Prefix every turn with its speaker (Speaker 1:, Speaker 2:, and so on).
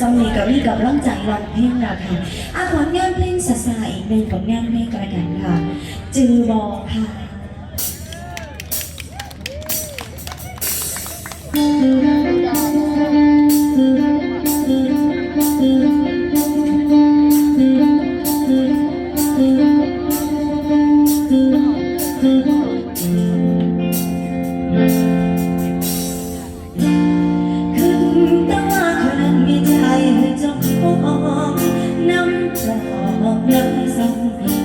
Speaker 1: สำนีกับพี่กับร่างใจร้องเพลงเราค่ะอาผลงานเพลงสาสาอีกหนึ่งผลงานเพลงกระกันค่ะ จือบอค่ะ
Speaker 2: sẽ họ lắm rằng